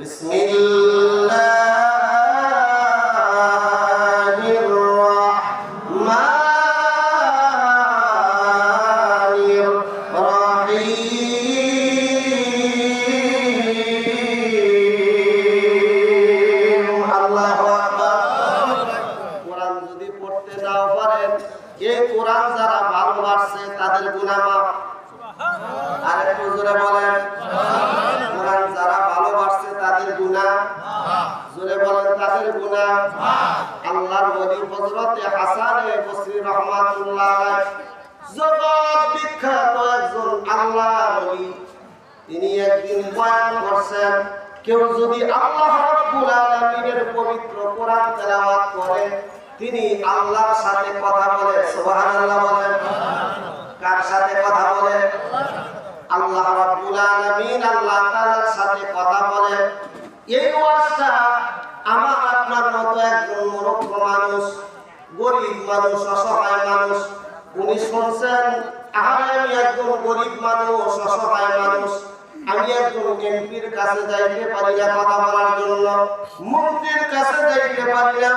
بسم الله আল্লাহর ওলি হযরতে হাসান বসরি রাহমাতুল্লাহ জগৎ বিখ্যাত একজন আল্লাহর ওলি। তিনি একদিন বয়ান করছেন, কেউ যদি আল্লাহ রাব্বুল আলামিনের পবিত্র কোরআন তেলাওয়াত করে, তিনি আল্লাহর সাথে কথা বলে, সুবহানাল্লাহ বলেন। কার সাথে কথা বলে? আল্লাহ রাব্বুল আলামিন আল্লাহ তাআলার সাথে কথা বলে। এই ওয়াজটা আমার আপনার মতো একজন মূর্খ মানুষ, গরিব মানুষ, অসহায় মানুষ। উনি শুনছেন আরে আমি একজন গরিব মানুষ, অসহায় মানুষ। আমি একজন এমপির কাছে যাইতে পারি না কথা বলার জন্য। মন্ত্রীর কাছে যাইতে পারি না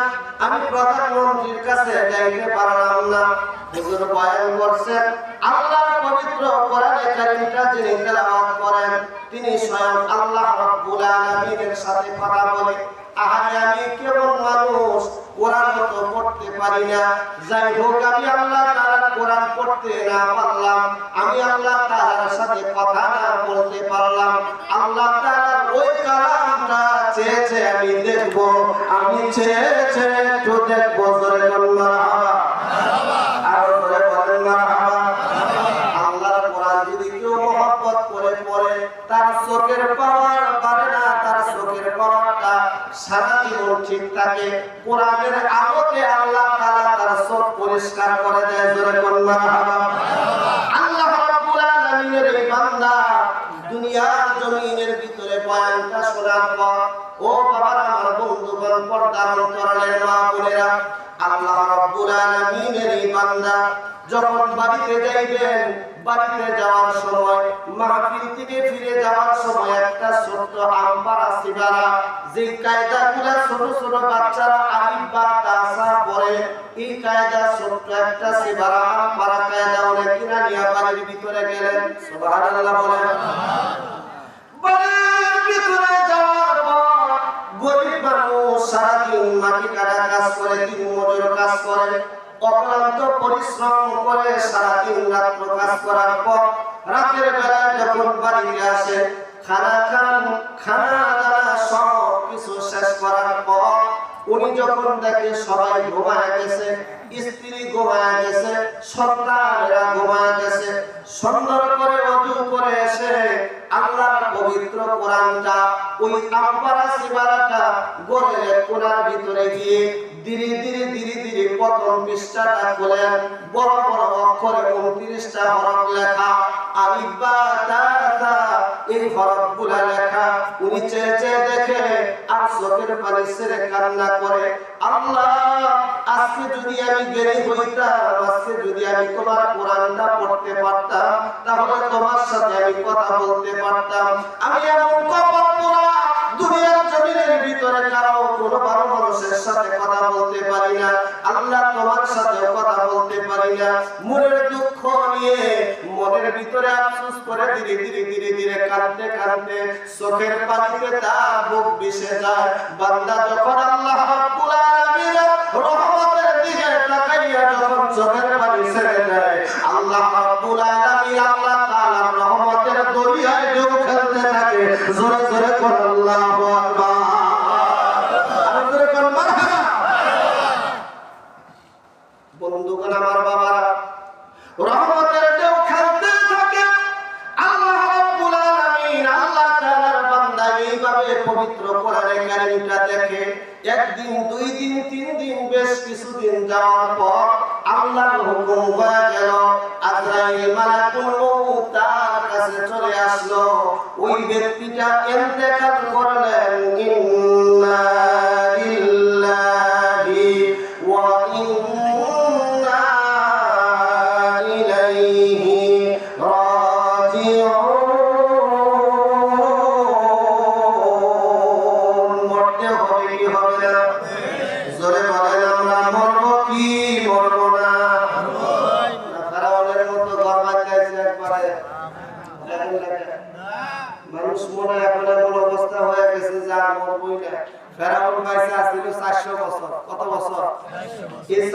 আমি প্রধানমন্ত্রীর কাছে যাইতে পারলাম না। হুজুর বয়ান করছেন, আল্লাহর পবিত্র কোরআনে কারীমটা যিনি তেলাওয়াত করেন, তিনি স্বয়ং আল্লাহ রাব্বুল আলামিনের সাথে কথা বলে আমি মানুষ? কোরআন মতো পড়তে পারি না। যাই হোক, আমি আল্লাহ কোরআন পড়তে না পারলাম। আমি আল্লাহ তাআলার সাথে কথা না বলতে পারলাম। আল্লাহ তাআলার ওই কালামটা চেয়েছে আমি দেখব। আমি চেয়েছে তো দেখব মারহাবা আরও জোরে বলেন মারহাবা আল্লাহর কোরআন যদি কেউ মহব্বত করে পড়ে তার চোখের পাওয়ার বাড়ে না তার চোখের পাওয়ারটা সারা জীবন আলোতে আল্লাহ তাআলা পরিষ্কার করে দেয় আল্লাহ রাব্বুল আলামিনের এই দুনিয়ার জমিনের ভিতরে ও বাবার আমার বন্ধুগণ, পর্দার অন্তরালের মা বোনেরা, আল্লাহ রাব্বুল আলামিনের এই বান্দা যখন বাড়িতে যাইবেন বাড়িতে যাওয়ার সময়, মাহফিল থেকে ফিরে যাওয়ার সময় একটা ছোট্ট আমপাড়া সিগারা যে কায়দাগুলা ছোট ছোট বাচ্চারা আলিফ বা তাসা পড়ে এই কায়দা ছোট্ট একটা সিগারা আমপাড়া কায়দা অনেক কিনা নিয়ে বাড়ির ভিতরে গেলেন। সুবহানাল্লাহ বলেন। ভিতরে যাওয়ার গরিব মানুষ সারাদিন মাটি কাটা কাজ করে, দিন মজুর কাজ করে। অক্লান্ত পরিশ্রম করে সারাদিন রাত্র কাজ করার পর রাতের বেলায় যখন বাড়িতে আসে, খানা খান, খানা, দানা সব কিছু শেষ করার পর উনি যখন দেখে সবাই ঘুমায় গেছে, স্ত্রী ঘুমায় গেছে, সন্তানেরা ঘুমায় গেছে, সুন্দর করে অজু করে এসে আল্লাহর পবিত্র কোরআনটা, ওই আমপারা সিবারাটা গড়ে কোরআন ভিতরে গিয়ে ধীরে ধীরে ধীরে প্রথম পৃষ্ঠাটা বড় বড় অক্ষরে উনত্রিশটা হরফ লেখা তাতা এই লেখা। উনি চেয়ে চেয়ে দেখে আর চোখের পানি কান্না করে, আল্লাহ, আজকে যদি আমি হইতাম, আজকে যদি আমি তোমার কোরআনটা পড়তে পারতাম, তাহলে তোমার সাথে আমি কথা বলতে পারতাম। আমি এমন কপাল দুনিয়ার জমিনের ভিতরে কারও কোনো ভালো মানুষের সাথে কথা বলতে পারি না, আল্লাহ তোমার সাথে কথা বলতে পারি না। মনের দুঃখ নিয়ে মনের ভিতরে আফসোস করে ধীরে ধীরে ধীরে ধীরে কাঁদতে কাঁদতে চোখের পানিতে তার বুক বিষে যায়। বান্দা যখন আল্লাহ রহমতের দিকে তাকাইয়া যখন চোখের পানি ছেড়ে পবিত্র দেখে একদিন দুই দিন তিন দিন বেশ কিছুদিন যাওয়ার পর আল্লাহর হুকুম হয়ে গেল আজরাইল মালাকুল মউত তার কাছে চলে আসলো। ওই ব্যক্তিটা ইন্তেকাল করলেন, ইন্না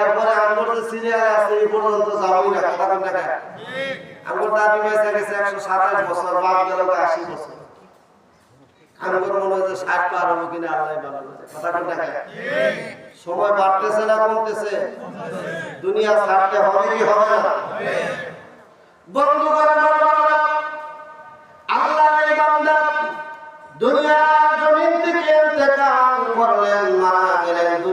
এরপরে আছে, এই পর্যন্ত যাবোই না দাবি গেছে একশো সাতাশ বছর, বাপ গেল আশি বছর। মনে পার কিনা ভালো লেখে সময় বাড়তেছে না কমতেছে? দুনিয়া ছাড়তে হবে কি হবে না। বন্ধু করে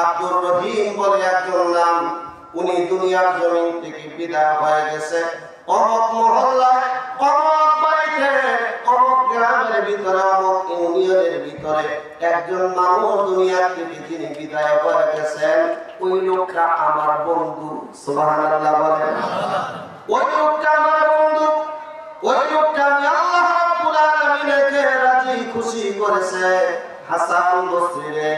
আব্দুর রহিম বলে একজন নাম। উনি দুনিয়ার জমিন থেকে বিদায় হয়ে গেছে। অমক মহল্লায়, অমক বাড়িতে, অমক গ্রামের ভিতরে, অমক ইউনিয়নের ভিতরে একজন মানুষ দুনিয়ার থেকে তিনি বিদায় হয়ে গেছেন, ওই লোকটা আমার বন্ধু, সুবহানাল্লাহ বলেন। ওই লোকটা আমার বন্ধু, ওই লোকটা আমি আল্লাহ রাব্বুল আলামিনকে রাজি খুশি করেছে। হাসান বসরি রে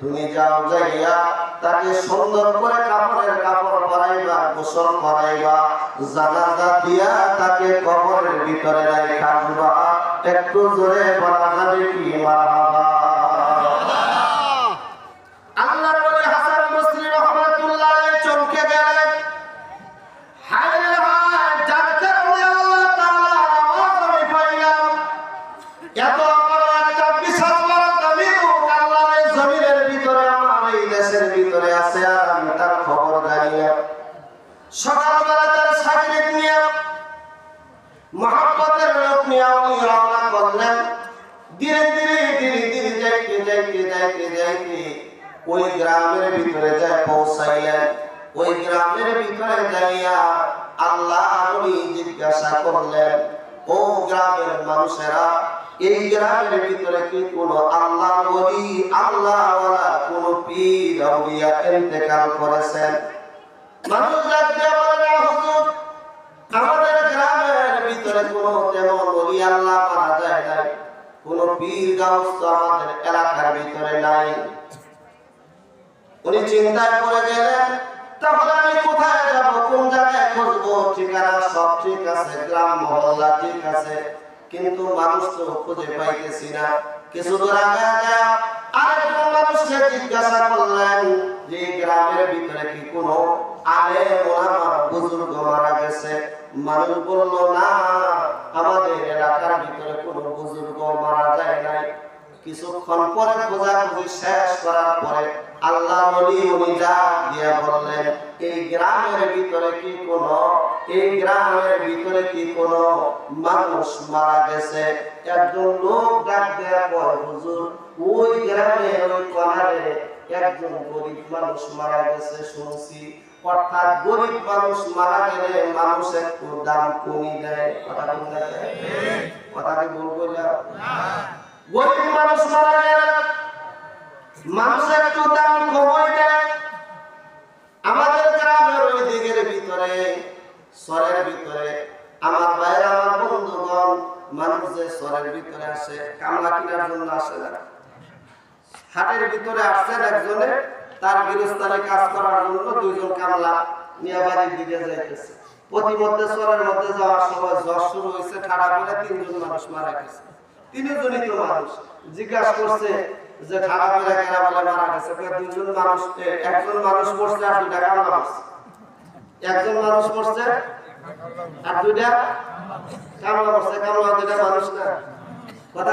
তুমি যাও যাইয়া তাকে সুন্দর করে কাপড়ের কাপড় পরাইবা, গোসল করাইবা, জানাজা দিয়া তাকে কবরের ভিতরে রাখবা একটু জোরে বলা যাবে কি, মারহাবা? ভিতরে আছে আর আমি তার খবর জানি না সকালবেলা তার সাগরিক নিয়ে মহাব্বতের লোক নিয়ে উনি রওনা করলেন। ধীরে ধীরে ধীরে ধীরে যাইতে যাইতে যাইতে যাইতে ওই গ্রামের ভিতরে যায় পৌঁছাইলেন। ওই গ্রামের ভিতরে যাইয়া আল্লাহ জিজ্ঞাসা করলেন, ও গ্রামের মানুষেরা এই গ্রামের ভিতরে কি কোনো আল্লাহ নবী আল্লাহ কোন পীর আউলিয়া ইন্তেকাল করেছেন? মানুষ ডাক দিয়ে বলে না, হুজুর। আমাদের গ্রামের ভিতরে কোনো তেমন ওলি, আল্লাহ পাওয়া যায় না কোনো পীর গাউস আমাদের এলাকার ভিতরে নাই। উনি চিন্তায় পড়ে গেলেন, তাহলে আমি কোথায় যাব? কোন জায়গায় খুঁজবো? ঠিকানা সব ঠিক আছে, গ্রাম মহল্লা ঠিক আছে। কিন্তু মানুষ তো খুঁজে পাইতেছি না। কিছু দূর আগে আরেকজন মানুষকে জিজ্ঞাসা করলেন যে, গ্রামের ভিতরে কি কোনো আলে ওলামা বুজুর্গ মারা গেছে? মানুষ বলল, না আমাদের এলাকার ভিতরে কোনো বুজুর্গ মারা যায় নাই কিছুক্ষণ পরে খোঁজাখুঁজি শেষ করার পরে আল্লাহ দিয়া বললেন, এই গ্রামের ভিতরে কি কোন, এই গ্রামের ভিতরে কি কোন মানুষ মারা গেছে? একজন লোক ডাক দেয়া পর, হুজুর, ওই গ্রামে ওই কনারে একজন গরিব মানুষ মারা গেছে শুনছি। অর্থাৎ গরিব মানুষ মারা গেলে মানুষ একটু দাম কমিয়ে দেয়। কথা কথা বলব না ভিতরে আসছেন একজনে, তার গৃহস্থানে কাজ করার জন্য দুইজন কামলা নিয়ে বাড়ির দিকে যাইতেছে। প্রতিমধ্যে সরের মধ্যে যাওয়ার সময় জ্বর শুরু হয়েছে, ঠাড়া করে তিনজন মানুষ মারা গেছে। তিনজনই তো মানুষ। জিজ্ঞাসা করছে যে কেনা বলে মারা গেছে। মানুষ একজন মানুষ আর কামলা একজন মানুষ মরছে আর দুইটা কামলা কামলা মানুষ না? কথা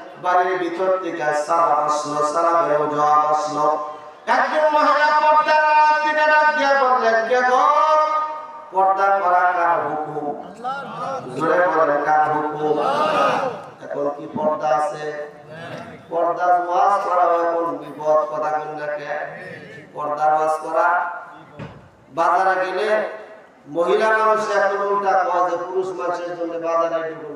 বাড়ির ভিতর থেকে সালাম আসলো সালামের জবাব আসলো। একজন মহিলা পর্দা থেকে ডাক দিয়া বললেন, কে গো? পর্দা করা কার হুকুম? জোরে বলেন, কার হুকুম? এখন কি পর্দা আছে? পর্দা ওয়াজ করা এখন বিপদ, কথা কোন নাকি পর্দার ওয়াজ করা? বাজারে গেলে মহিলা মানুষ এখন উল্টা কয় যে পুরুষ মানুষের জন্য বাজারে ঢুকুন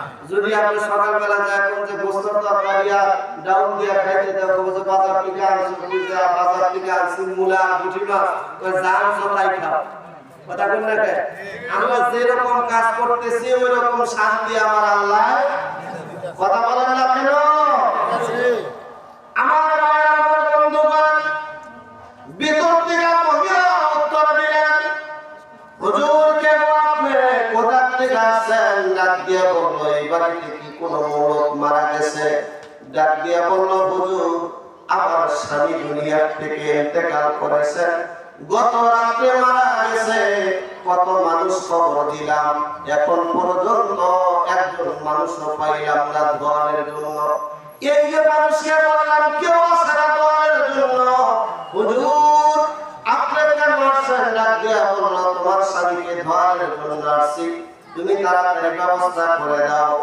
যদি আপনি সকালবেলা যায় কোন যে গোস্ত তরকারি আর ডাউন দিয়ে খাইতে দাও কবে যে বাজার থেকে আনছো বুঝা বাজার থেকে আনছি মূলা গুটি মাছ ওই যা আনছো খাও। কথা বল না কে? আমরা যেরকম কাজ করতেছি ওই রকম শান্তি আমার আল্লাহ। কথা বলেন না কেন? আমার বন্ধুগণ ভিতর ডাক দিয়ে বলল এই বাড়িতে কি কোনো মূলক মারা গেছে? ডাক দিয়ে বলল, হুজুর, আমার স্বামী দুনিয়ার থেকে ইন্তেকাল করেছে। গত রাতে মারা গেছে। কত মানুষ খবর দিলাম। এখন পর্যন্ত একজন মানুষও পাইলাম না দোয়ানের জন্য। এই যে মানুষকে বললাম, কেউ আসে না দোয়ানের জন্য? হুজুর আপনার কেন আসছেন? ডাক দিয়া বলল, তোমার স্বামীকে ধোয়ার জন্য আসছি। তুমি তাড়াতাড়ি ব্যবস্থা করে দাও।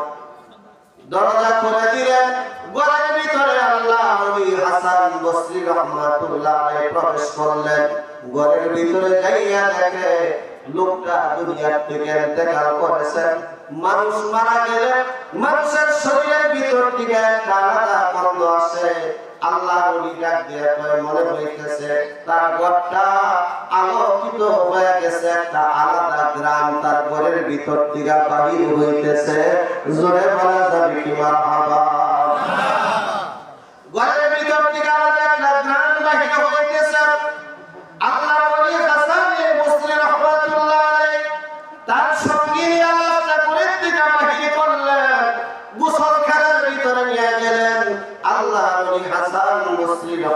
দরজা খুলে দিলেন ঘরের ভিতরে আল্লাহ নবী হাসান বসরি রহমাতুল্লাহ আলাইহি প্রবেশ করলেন। ঘরের ভিতরে যাইয়া দেখে লোকটা দুনিয়ার থেকে ইন্তেকাল করেছেন মানুষ মারা গেলে মানুষের শরীরের ভিতর থেকে একটা আলাদা গন্ধ আসে। আল্লাহ নবী ডাক মনে হইতেছে তার ঘরটা আলোকিত হয়ে গেছে, একটা আলাদা গ্রাম তার ঘরের ভিতর থেকে বাহির হইতেছে। জোরে বলা যাবে কি মারহাবা?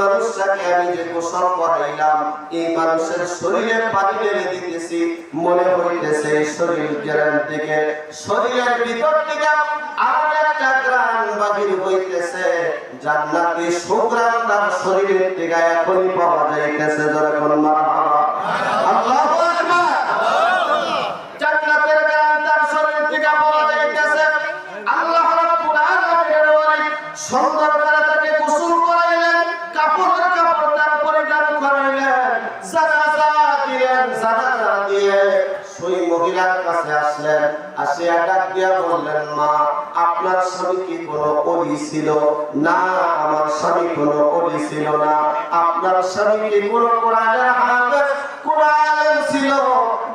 মানুষটাকে আমি যে করাইলাম, এই মানুষের পানি দিতেছি, মনে হইতেছে শরীর গ্রাম থেকে, শরীরের ভিতর থেকে শরীরের এখনই পাওয়া যাইতেছে যখন মারহাবা আসিয়া ডাক দিয়া বললেন মা, আপনার স্বামী কি কোনো অলি ছিল? না, আমার স্বামী কোনো অলি ছিল না। আপনার স্বামী কি কোনো কোরআনের কোরআন ছিল?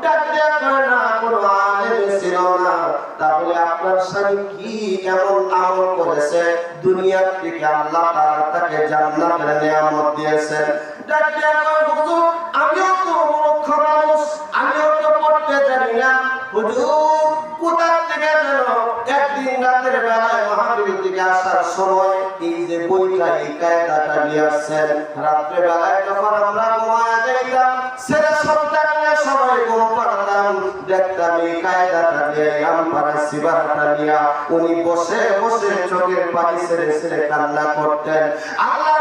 না, কোনো আপনার স্বামী কি এমন আমল করেছে? দুনিয়ার থেকে আমিও তো মূর্খ আমিও তো পড়তে জানি না। হুজুর কোথা থেকে যেন একদিন রাতে দিনের বেলায় মাহফিল থেকে আসার সময় এই যে বইটা, এই কায়দাটা নিয়ে রাত্রে বেলায় যখন আমরা ঘুমায় যাইতাম ছেলে সন্তান নিয়ে সবাই ঘুম পাড়তাম। দেখতাম এই কায়দাটা নিয়ে আমপাড়া সিবারাটা নিয়ে। উনি বসে বসে চোখের পানি ছেড়ে ছেড়ে কান্না করতেন। আল্লাহ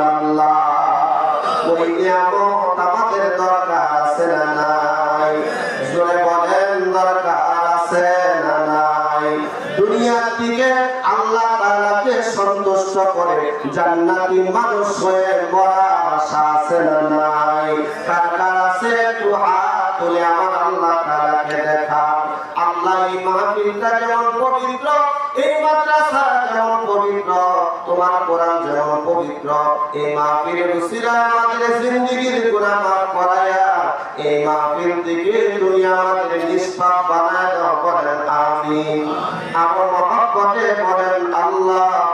দিকে আল্লাহ তাআলাকে সন্তুষ্ট করে। জান্নাতি মানুষ হয়ে মরা আশা আছে না নাই? কার কার আছে? একটু হাত তুলে আমার আল্লাহ তাআলাকে দেখা আল্লাহ এই মাহফিলটা যেমন পবিত্র, এই মাদ্রাসা যেমন পবিত্র, তোমার কোরআন যেমন পবিত্র, এই মাহফিলের উসিলা আমাদের জিন্দেগির গুনাহ মাফ করায়া এই মাহফিল থেকে তুমি নিষ্পাপ বানায় দাও বলেন আমিন। আমার মহব্বতে বলেন আল্লাহুম্মা